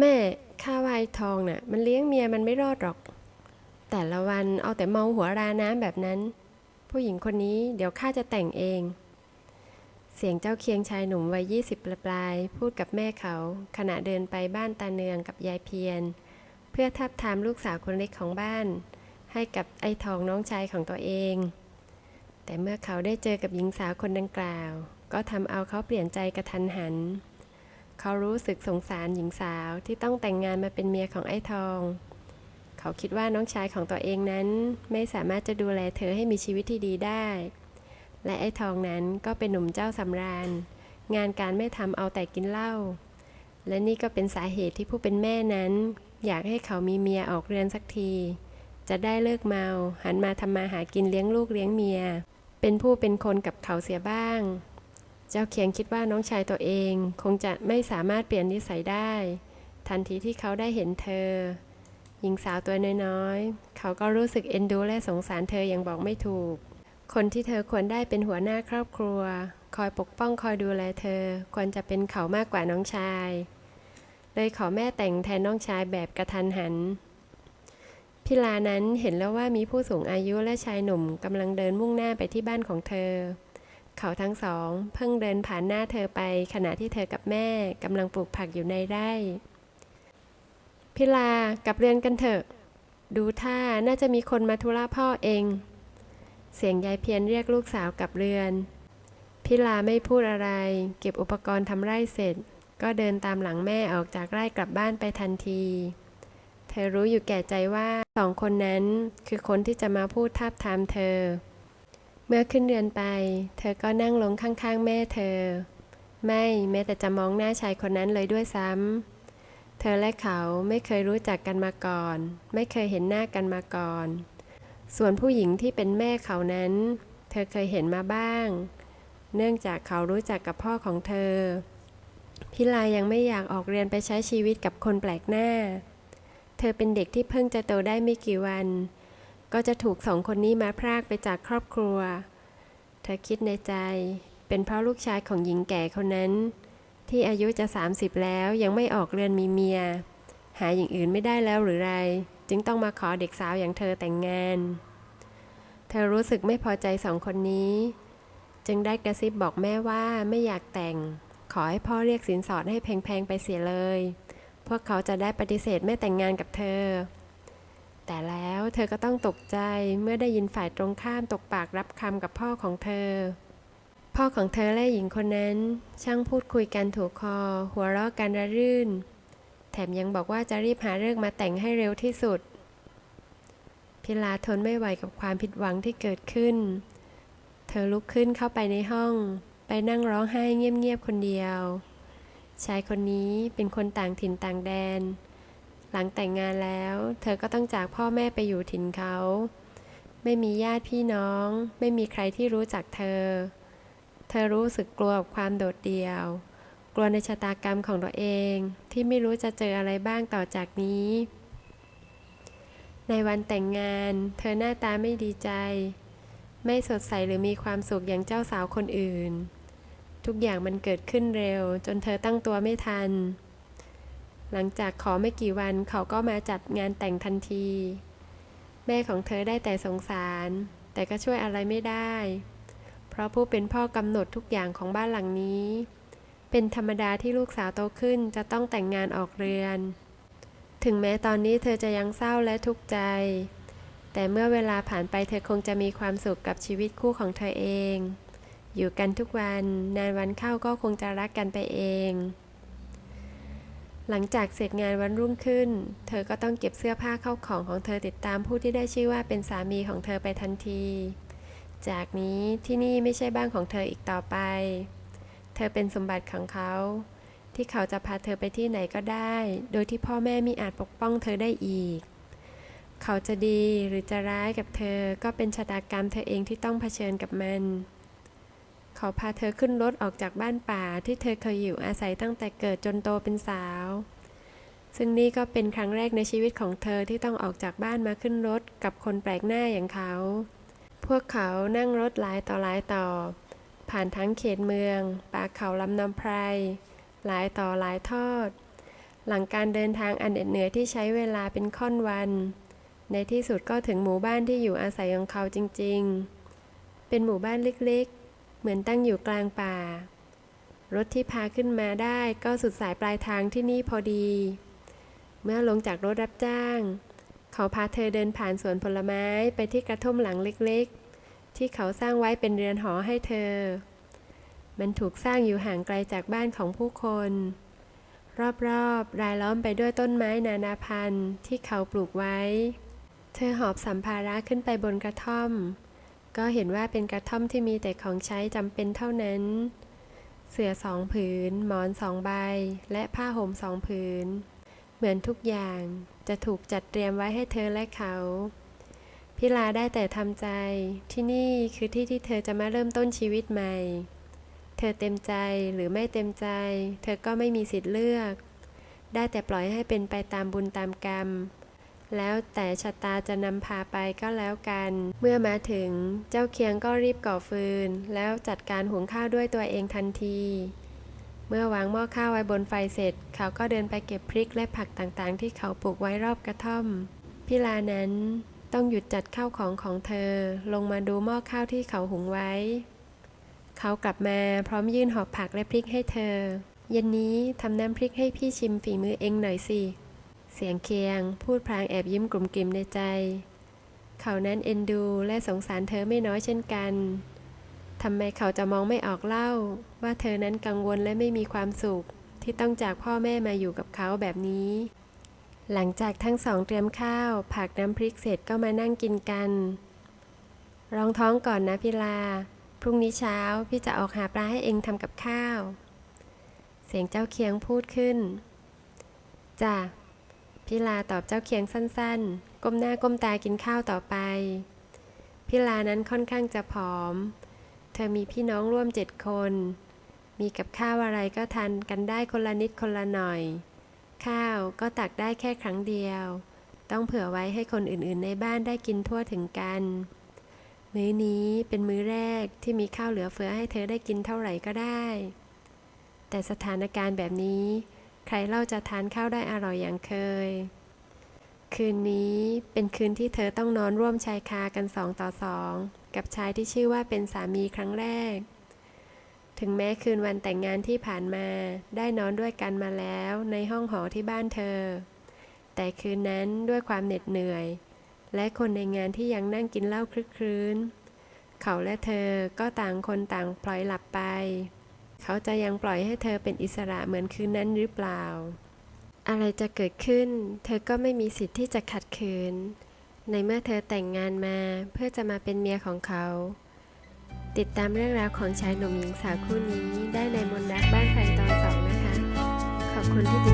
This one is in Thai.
แม่ข้าวายทองน่ะ มันเลี้ยงเมียมันไม่รอดหรอก แต่ละวันเอาแต่เมาหัวราน้ำแบบนั้น ผู้หญิงคนนี้เดี๋ยวข้าจะแต่งเอง เสียงเจ้าเคียงชายหนุ่มวัยยี่สิบปลายพูดกับแม่เขา ขณะเดินไปบ้านตาเนืองกับยายเพียรเพื่อทับทามลูกสาวคนเล็กของบ้าน ให้กับไอ้ทองน้องชายของตัวเอง แต่เมื่อเขาได้เจอกับหญิงสาวคนดังกล่าว ก็ทำเอาเขาเปลี่ยนใจกระทันหัน เขารู้สึกสงสารหญิงสาวที่ต้องแต่งงานมาเป็นเมียของไอ้ทอง เขาคิดว่าน้องชายของตัวเองนั้นไม่สามารถจะดูแลเธอให้มีชีวิตที่ดีได้ และไอ้ทองนั้นก็เป็นหนุ่มเจ้าสำราญ งานการไม่ทำเอาแต่กินเหล้า และนี่ก็เป็นสาเหตุที่ผู้เป็นแม่นั้น อยากให้เขามีเมียออกเรือนสักที จะได้เลิกเมา หันมาทำมาหากินเลี้ยงลูกเลี้ยงเมีย เป็นผู้เป็นคนกับเขาเสียบ้าง จ้าเคียงคิดว่าน้องชายตัวเอง คงจะไม่สามารถเปลี่ยนนิสัยได้ ทันทีที่เขาได้เห็นเธอ หญิงสาวตัวน้อยๆ เขาก็รู้สึกเอ็นดูและสงสารเธออย่างบอกไม่ถูก คนที่เธอควรได้เป็นหัวหน้าครอบครัว คอยปกป้องคอยดูแลเธอ ควรจะเป็นเขามากกว่าน้องชายเลยขอแม่แต่งแทนน้องชายแบบกระทันหัน พิลานั้นเห็นแล้วว่ามีผู้สูงอายุและชายหนุ่มกำลังเดินมุ่งหน้าไปที่บ้านของเธอ เขาทั้งสอง เพิ่งเดินผ่านหน้าเธอไปขณะที่เธอกับแม่กำลังปลูกผักอยู่ในไร่ พิลากลับเรือนกันเถอะ ดูท่าน่าจะมีคนมาธุระพ่อเอง เสียงยายเพียรเรียกลูกสาวกลับเรือน พิลาไม่พูดอะไร เก็บอุปกรณ์ทำไร่เสร็จ ก็เดินตามหลังแม่ออกจากไร่กลับบ้านไปทันที เธอรู้อยู่แก่ใจว่าสองคนนั้นคือคนที่จะมาพูดทาบทามเธอ เมื่อขึ้นเรือนไป เธอก็นั่งลงข้างๆ แม่เธอ ไม่แม้แต่จะมองหน้าชายคนนั้นเลยด้วยซ้ำ เธอและเขาไม่เคยรู้จักกันมาก่อน ไม่เคยเห็นหน้ากันมาก่อน ส่วนผู้หญิงที่เป็นแม่เขานั้น เธอเคยเห็นมาบ้าง เนื่องจากเขารู้จักกับพ่อของเธอ พิลายังไม่อยากออกเรียนไปใช้ชีวิตกับคนแปลกหน้า เธอเป็นเด็กที่เพิ่งจะโตได้ไม่กี่วัน ก็จะถูกสองคนนี้มาพรากไปจากครอบครัว เธอคิดในใจ เป็นเพราะลูกชายของหญิงแก่คนนั้น ที่อายุจะ 30 แล้วยังไม่ออกเรือนมีเมีย หาอย่างอื่นไม่ได้แล้วหรือไร จึงต้องมาขอเด็กสาวอย่างเธอแต่งงาน เธอรู้สึกไม่พอใจสองคนนี้ จึงได้กระซิบบอกแม่ว่าไม่อยากแต่ง ขอให้พ่อเรียกสินสอดให้แพงๆไปเสียเลย พวกเขาจะได้ปฏิเสธไม่แต่งงานกับเธอ แต่แล้ว เธอก็ต้องตกใจเมื่อได้ยินฝ่ายตรงข้ามตกปากรับคำกับพ่อของเธอ พ่อของเธอและหญิงคนนั้น ช่างพูดคุยกันถูกคอ หัวเราะกันระรื่น แถมยังบอกว่าจะรีบหาเลิกษ์มาแต่งให้เร็วที่สุด พิลาทนไม่ไหวกับความผิดหวังที่เกิดขึ้น เธอลุกขึ้นเข้าไปในห้อง ไปนั่งร้องไห้เงียบๆคนเดียว ชายคนนี้เป็นคนต่างถิ่นต่างแดน หลังแต่งงานแล้ว เธอก็ต้องจากพ่อแม่ไปอยู่ถิ่นเขา ไม่มีญาติพี่น้อง ไม่มีใครที่รู้จักเธอ เธอรู้สึกกลัวกับความโดดเดี่ยว กลัวในชะตากรรมของตัวเองที่ไม่รู้จะเจออะไรบ้างต่อจากนี้ ในวันแต่งงาน เธอหน้าตาไม่ดีใจ ไม่สดใสหรือมีความสุขอย่างเจ้าสาวคนอื่น ทุกอย่างมันเกิดขึ้นเร็ว จนเธอตั้งตัวไม่ทัน หลังจากขอไม่กี่วันเขาก็มาจัดงานแต่งทันที แม่ของเธอได้แต่สงสาร แต่ก็ช่วยอะไรไม่ได้ เพราะผู้เป็นพ่อกำหนดทุกอย่างของบ้านหลังนี้ เป็นธรรมดาที่ลูกสาวโตขึ้นจะต้องแต่งงานออกเรือน ถึงแม้ตอนนี้เธอจะยังเศร้าและทุกข์ใจ แต่เมื่อเวลาผ่านไปเธอคงจะมีความสุขกับชีวิตคู่ของเธอเอง อยู่กันทุกวันนานวันเข้าก็คงจะรักกันไปเอง หลังจากเสร็จงานวันรุ่งขึ้น เธอก็ต้องเก็บเสื้อผ้าเข้าของของเธอติดตามผู้ที่ได้ชื่อว่าเป็นสามีของเธอไปทันที จากนี้ที่นี่ไม่ใช่บ้านของเธออีกต่อไป เธอเป็นสมบัติของเขา ที่เขาจะพาเธอไปที่ไหนก็ได้ โดยที่พ่อแม่มิอาจปกป้องเธอได้อีก เขาจะดีหรือจะร้ายกับเธอก็เป็นชะตากรรมเธอเองที่ต้องเผชิญกับมัน เขาพาเธอขึ้นรถออกจากบ้านป่าที่เธอเคยอยู่อาศัยตั้งแต่เกิดจนโตเป็นสาว ซึ่งนี่ก็เป็นครั้งแรกในชีวิตของเธอที่ต้องออกจากบ้านมาขึ้นรถกับคนแปลกหน้าอย่างเขา พวกเขานั่งรถหลายต่อหลายต่อ ผ่านทั้งเขตเมือง ป่าเขาลำน้ำไพร หลายต่อหลายทอด หลังการเดินทางอันเหน็ดเหนื่อยที่ใช้เวลาเป็นค่อนวัน ในที่สุดก็ถึงหมู่บ้านที่อยู่อาศัยของเขาจริง ๆ เป็นหมู่บ้านเล็กๆ เหมือนตั้งอยู่กลางป่า รถที่พาขึ้นมาได้ก็สุดสายปลายทางที่นี่พอดี เมื่อลงจากรถรับจ้าง เขาพาเธอเดินผ่านสวนผลไม้ไปที่กระท่อมหลังเล็กๆ ที่เขาสร้างไว้เป็นเรือนหอให้เธอ มันถูกสร้างอยู่ห่างไกลจากบ้านของผู้คน รอบๆรายล้อมไปด้วยต้นไม้นานาพันธุ์ที่เขาปลูกไว้ เธอหอบสัมภาระขึ้นไปบนกระท่อม ก็เห็นว่าเป็นกระท่อมที่มีแต่ของใช้จำเป็นเท่านั้น เสื่อสองผืน หมอนสองใบ และผ้าห่มสองผืน เหมือนทุกอย่างจะถูกจัดเตรียมไว้ให้เธอและเขาพิลาได้แต่ทำใจ ที่นี่คือที่ที่เธอจะมาเริ่มต้นชีวิตใหม่ เธอเต็มใจหรือไม่เต็มใจ เธอก็ไม่มีสิทธิ์เลือก ได้แต่ปล่อยให้เป็นไปตามบุญตามกรรม แล้วแต่ชะตาจะนำพาไปก็แล้วกัน เมื่อมาถึงเจ้าเคียงก็รีบก่อฟืน แล้วจัดการหุงข้าวด้วยตัวเองทันที เมื่อวางหม้อข้าวไว้บนไฟเสร็จ เขาก็เดินไปเก็บพริกและผักต่างๆ ที่เขาปลูกไว้รอบกระท่อม พิลานั้นต้องหยุดจัดข้าวของของเธอ ลงมาดูหม้อข้าวที่เขาหุงไว้ เขากลับมาพร้อมยื่นหอบผักและพริกให้เธอ เย็นนี้ทำน้ำพริกให้พี่ชิมฝีมือเองหน่อยสิ เสียงเคียง พูดพลางแอบยิ้มกลุ่มกลิ่มในใจ เขานั้นเอ็นดูและสงสารเธอไม่น้อยเช่นกันทำไมเขาจะมองไม่ออกเล่า ว่าเธอนั้นกังวลและไม่มีความสุข ที่ต้องจากพ่อแม่มาอยู่กับเขาแบบนี้ หลังจากทั้งสองเตรียมข้าว ผักน้ำพริกเสร็จก็มานั่งกินกัน รองท้องก่อนนะพิลา พรุ่งนี้เช้าพี่จะออกหาปลาให้เองทำกับข้าว เสียงเจ้าเคียงพูดขึ้นจ้ะ พิลาตอบเจ้าเคียงสั้นๆ ก้มหน้าก้มตากินข้าวต่อไป พิลานั้นค่อนข้างจะผอม เธอมีพี่น้องร่วมเจ็ดคน มีกับข้าวอะไรก็ทานกันได้คนละนิดคนละหน่อย ข้าวก็ตักได้แค่ครั้งเดียว ต้องเผื่อไว้ให้คนอื่นๆในบ้านได้กินทั่วถึงกัน มื้อนี้เป็นมื้อแรกที่มีข้าวเหลือเฟือให้เธอได้กินเท่าไหร่ก็ได้ แต่สถานการณ์แบบนี้ ใครเล่าจะทานข้าวได้อร่อยอย่างเคย คืนนี้เป็นคืนที่เธอต้องนอนร่วมชายคากันสองต่อสองกับชายที่ชื่อว่าเป็นสามีครั้งแรก ถึงแม้คืนวันแต่งงานที่ผ่านมา ได้นอนด้วยกันมาแล้วในห้องหอที่บ้านเธอ แต่คืนนั้นด้วยความเหน็ดเหนื่อย และคนในงานที่ยังนั่งกินเหล้าคลึกครื้น เขาและเธอก็ต่างคนต่างปล่อยหลับไป เขาจะยังปล่อยให้เธอเป็นอิสระเหมือนคืนนั้นหรือเปล่า อะไรจะเกิดขึ้น เธอก็ไม่มีสิทธิ์ที่จะขัดขืน ในเมื่อเธอแต่งงานมาเพื่อจะมาเป็นเมียของเขา ติดตามเรื่องราวของชายหนุ่มหญิงสาวคู่นี้ได้ในมนรักบ้านใครตอนสองนะคะ ขอบคุณที่ติด